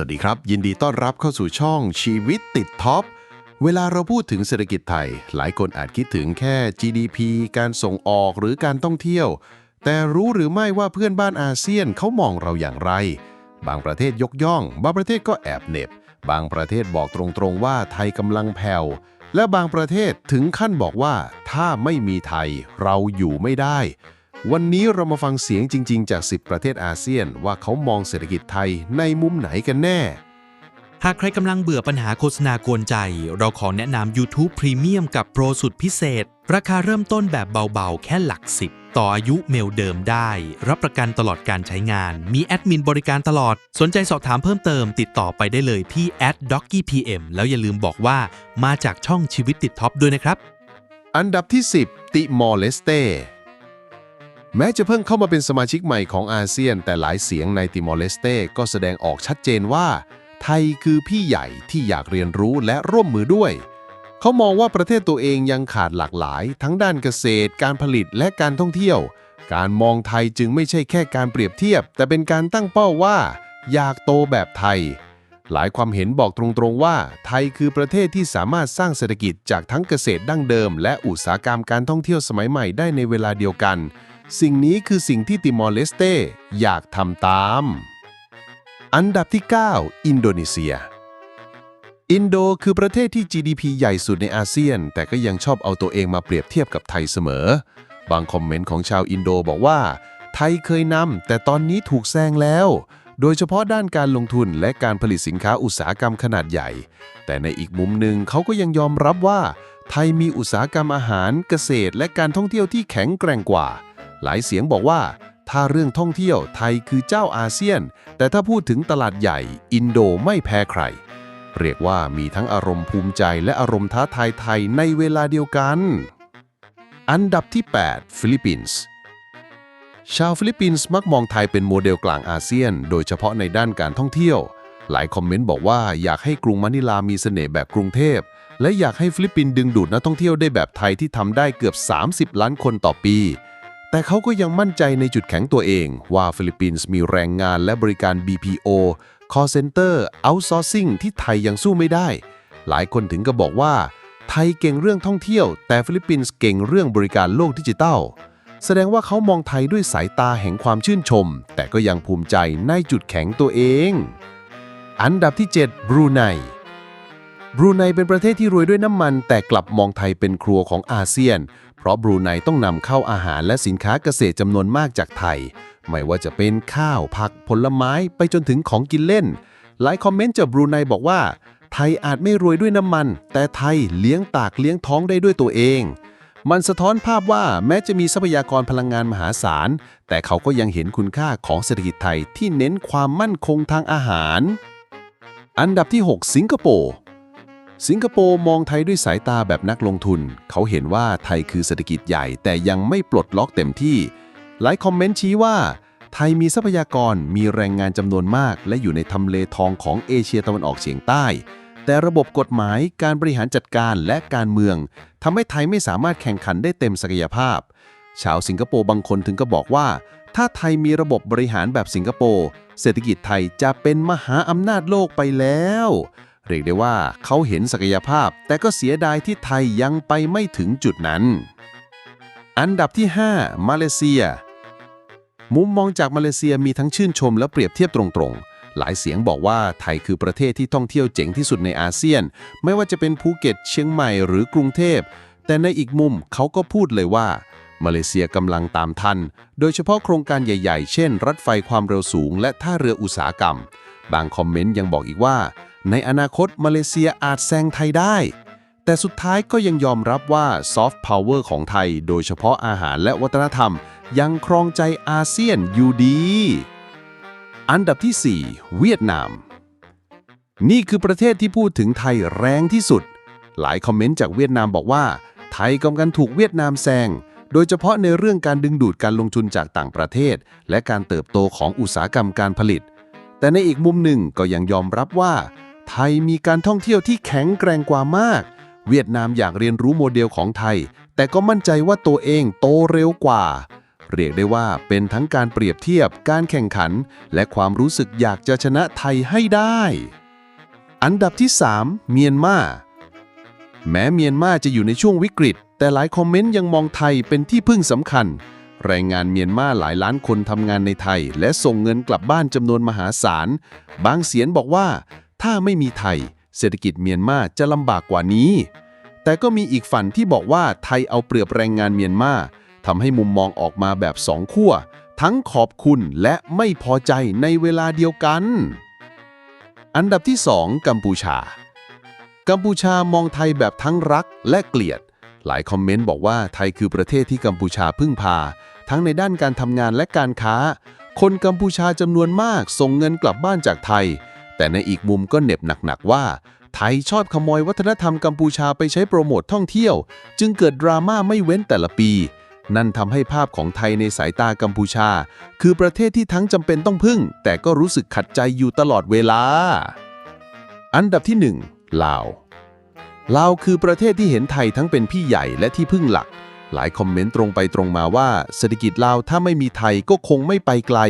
วัสดีครับ ยินดีต้อนรับเข้าสู่ช่องชีวิตติดท็อป เวลาเราพูดถึงเศรษฐกิจไทย หลายคนอาจคิดถึงแค่ GDP การส่งออกหรือการท่องเที่ยว แต่รู้หรือไม่ว่าเพื่อนบ้านอาเซียนเขามองเราอย่างไร บางประเทศยกย่อง บางประเทศก็แอบเหน็บ บางประเทศบอกตรงๆว่าไทยกำลังแผ่ว และบางประเทศถึงขั้นบอกว่า ถ้าไม่มีไทยเราอยู่ไม่ได้ วันนี้เรามาฟังเสียงจริง ๆ จาก 10 ประเทศอาเซียน ว่าเขามองเศรษฐกิจไทยในมุมไหนกันแน่ หากใครกำลังเบื่อปัญหาโฆษณากวนใจ เราขอแนะนำ YouTube Premium กับโปรสุดพิเศษ ราคาเริ่มต้นแบบเบาๆ แค่หลักสิบต่ออายุเมลเดิมได้ รับประกันตลอดการใช้งาน มีแอดมินบริการตลอด สนใจสอบถามเพิ่มเติม ติดต่อไปได้เลยที่ @dockypm แล้วอย่าลืมบอกว่ามาจากช่องชีวิตติดท็อปด้วยนะครับ อันดับที่ 10 ติมอร์เลสเต แม้จะเพิ่งเข้ามาเป็นสมาชิกใหม่ของอาเซียน แต่หลายเสียงในติมอร์เลสเตก็แสดงออกชัดเจนว่า ไทยคือพี่ใหญ่ที่อยากเรียนรู้และร่วมมือด้วย เขามองว่าประเทศตัวเองยังขาดหลากหลาย ทั้งด้านเกษตร การผลิตและการท่องเที่ยว การมองไทยจึงไม่ใช่แค่การเปรียบเทียบ แต่เป็นการตั้งเป้าว่า อยากโตแบบไทย หลายความเห็นบอกตรงๆว่า ไทยคือประเทศที่สามารถสร้างเศรษฐกิจจากทั้งเกษตรดั้งเดิม และอุตสาหกรรมการท่องเที่ยวสมัยใหม่ได้ในเวลาเดียวกัน สิ่งนี้คือสิ่งที่ติมอร์เลสเตอยากทำตาม อันดับที่ 9 อินโดนีเซีย อินโดคือประเทศที่ GDP ใหญ่สุดในอาเซียน แต่ก็ยังชอบเอาตัวเองมาเปรียบเทียบกับไทยเสมอ บางคอมเมนต์ของชาวอินโดบอกว่า ไทยเคยนำแต่ตอนนี้ถูกแซงแล้ว โดยเฉพาะด้านการลงทุนและการผลิตสินค้าอุตสาหกรรมขนาดใหญ่ แต่ในอีกมุมหนึ่งเขาก็ยังยอมรับว่า ไทยมีอุตสาหกรรมอาหารเกษตร และการท่องเที่ยวที่แข็งแกร่งกว่า หลายเสียงบอกว่า ถ้าเรื่องท่องเที่ยวไทยคือเจ้าอาเซียน แต่ถ้าพูดถึงตลาดใหญ่ อินโดไม่แพ้ใคร เรียกว่ามีทั้งอารมณ์ภูมิใจและอารมณ์ท้าทายไทยในเวลาเดียวกัน อันดับที่ 8 ฟิลิปปินส์ชาวฟิลิปปินส์มักมองไทยเป็นโมเดลกลางอาเซียน โดยเฉพาะในด้านการท่องเที่ยว หลายคอมเมนต์บอกว่าอยากให้กรุงมะนิลามีเสน่ห์แบบกรุงเทพ และอยากให้ฟิลิปปินส์ดึงดูดนักท่องเที่ยวได้แบบไทยที่ทำได้เกือบ 30 ล้านคนต่อปี แต่เขาก็ยังมั่นใจในจุดแข็งตัวเอง ว่าฟิลิปปินส์มีแรงงานและบริการ BPO call center outsourcing ที่ไทยยังสู้ไม่ได้ หลายคนถึงก็บอกว่า ไทยเก่งเรื่องท่องเที่ยว แต่ฟิลิปปินส์เก่งเรื่องบริการโลกดิจิทัล แสดงว่าเขามองไทยด้วยสายตาแห่งความชื่นชม แต่ก็ยังภูมิใจในจุดแข็งตัวเอง อันดับที่ 7 บรูไนบรูไนเป็นประเทศที่รวยด้วยน้ำมัน แต่กลับมองไทยเป็นครัวของอาเซียน เพราะบรูไนต้องนำเข้าอาหารและสินค้าเกษตรจำนวนมากจากไทย ไม่ว่าจะเป็นข้าวผักผลไม้ไปจนถึงของกินเล่น หลายคอมเมนต์จากบรูไนบอกว่า ไทยอาจไม่รวยด้วยน้ำมัน แต่ไทยเลี้ยงตากเลี้ยงท้องได้ด้วยตัวเอง มันสะท้อนภาพว่าแม้จะมีทรัพยากรพลังงานมหาศาล แต่เขาก็ยังเห็นคุณค่าของเศรษฐกิจไทยที่เน้นความมั่นคงทางอาหาร อันดับที่ 6 สิงคโปร์ สิงคโปร์มองไทยด้วยสายตาแบบนักลงทุน เขาเห็นว่าไทยคือเศรษฐกิจใหญ่แต่ยังไม่ปลดล็อกเต็มที่ หลายคอมเมนต์ชี้ว่า ไทยมีทรัพยากรมีแรงงานจำนวนมาก และอยู่ในทำเลทองของเอเชียตะวันออกเฉียงใต้ แต่ระบบกฎหมายการบริหารจัดการและการเมืองทำให้ไทยไม่สามารถแข่งขันได้เต็มศักยภาพ ชาวสิงคโปร์บางคนถึงก็บอกว่า ถ้าไทยมีระบบบริหารแบบสิงคโปร์เศรษฐกิจไทยจะเป็นมหาอำนาจโลกไปแล้ว เรียกได้ว่าเขาเห็นศักยภาพ แต่ก็เสียดายที่ไทยยังไปไม่ถึงจุดนั้น อันดับที่ 5 มาเลเซีย มุมมองจากมาเลเซียมีทั้งชื่นชมและเปรียบเทียบตรงๆ หลายเสียงบอกว่าไทยคือประเทศที่ท่องเที่ยวเจ๋งที่สุดในอาเซียน ไม่ว่าจะเป็นภูเก็ตเชียงใหม่หรือกรุงเทพ แต่ในอีกมุมเขาก็พูดเลยว่ามาเลเซียกำลังตามทัน โดยเฉพาะโครงการใหญ่ ๆ เช่น รถไฟความเร็วสูง และท่าเรืออุตสาหกรรม บางคอมเมนต์ยังบอกอีกว่า ในอนาคตมาเลเซียอาจแซงไทยได้ แต่สุดท้ายก็ยังยอมรับว่าซอฟต์พาวเวอร์ของไทย โดยเฉพาะอาหารและวัฒนธรรม ยังครองใจอาเซียนอยู่ดี อันดับที่ 4 เวียดนาม นี่คือประเทศที่พูดถึงไทยแรงที่สุด หลายคอมเมนต์จากเวียดนามบอกว่า ไทยกำลังถูกเวียดนามแซงโดยเฉพาะในเรื่องการดึงดูดการลงทุนจากต่างประเทศ และการเติบโตของอุตสาหกรรมการผลิต แต่ในอีกมุมหนึ่งก็ยังยอมรับว่า ไทยมีการท่องเที่ยวที่แข็งแกร่งกว่ามาก เวียดนามอยากเรียนรู้โมเดลของไทย แต่ก็มั่นใจว่าตัวเองโตเร็วกว่า เรียกได้ว่าเป็นทั้งการเปรียบเทียบ การแข่งขัน และความรู้สึกอยากจะชนะไทยให้ได้ อันดับที่ 3 เมียนมาแม้เมียนมาจะอยู่ในช่วงวิกฤต แต่หลายคอมเมนต์ยังมองไทยเป็นที่พึ่งสำคัญ แรงงานเมียนมาหลายล้านคนทำงานในไทย และส่งเงินกลับบ้านจำนวนมหาศาล บางเสียงบอกว่า ถ้าไม่มีไทย เศรษฐกิจเมียนมาจะลำบากกว่านี้ แต่ก็มีอีกฝันที่บอกว่าไทยเอาเปรียบแรงงานเมียนมาทำให้มุมมองออกมาแบบสองขั้วทั้งขอบคุณและไม่พอใจในเวลาเดียวกัน อันดับที่ 2 กัมพูชา กัมพูชามองไทยแบบทั้งรักและเกลียด หลายคอมเมนต์บอกว่าไทยคือประเทศที่กัมพูชาพึ่งพา ทั้งในด้านการทำงานและการค้า คนกัมพูชาจำนวนมากส่งเงินกลับบ้านจากไทย แต่ในอีกมุมก็เหน็บหนักๆว่า ไทยชอบขโมยวัฒนธรรมกัมพูชาไปใช้โปรโมทท่องเที่ยว จึงเกิดดราม่าไม่เว้นแต่ละปี นั่นทำให้ภาพของไทยในสายตากัมพูชา คือประเทศที่ทั้งจำเป็นต้องพึ่ง แต่ก็รู้สึกขัดใจอยู่ตลอดเวลา อันดับที่1ลาวลาวคือประเทศที่เห็นไทยทั้งเป็นพี่ใหญ่และที่พึ่งหลัก หลายคอมเมนต์ตรงไปตรงมาว่าเศรษฐกิจลาวถ้าไม่มีไทยก็คงไม่ไปไกล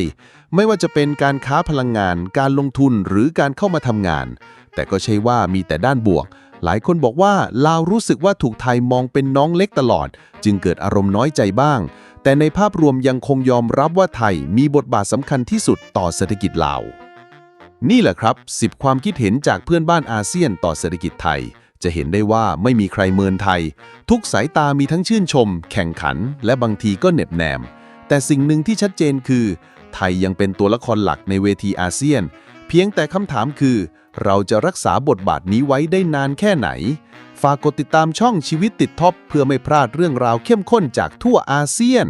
ไม่ว่าจะเป็นการค้าพลังงาน การลงทุนหรือการเข้ามาทำงาน แต่ก็ใช่ว่ามีแต่ด้านบวก หลายคนบอกว่าลาวรู้สึกว่าถูกไทยมองเป็นน้องเล็กตลอด จึงเกิดอารมณ์น้อยใจบ้าง แต่ในภาพรวมยังคงยอมรับว่าไทยมีบทบาทสำคัญที่สุดต่อเศรษฐกิจลาว นี่แหละครับ 10 ความคิดเห็นจากเพื่อนบ้านอาเซียนต่อเศรษฐกิจไทย จะเห็นได้ว่าไม่มีใครเมินไทย ทุกสายตามีทั้งชื่นชม แข่งขัน และบางทีก็เหน็บแนมแต่สิ่งหนึ่งที่ชัดเจนคือ ไทยยังเป็นตัวละครหลักในเวทีอาเซียน เพียงแต่คำถามคือ เราจะรักษาบทบาทนี้ไว้ได้นานแค่ไหน ฝากกดติดตามช่องชีวิตติดท็อปเพื่อไม่พลาดเรื่องราวเข้มข้นจากทั่วอาเซียน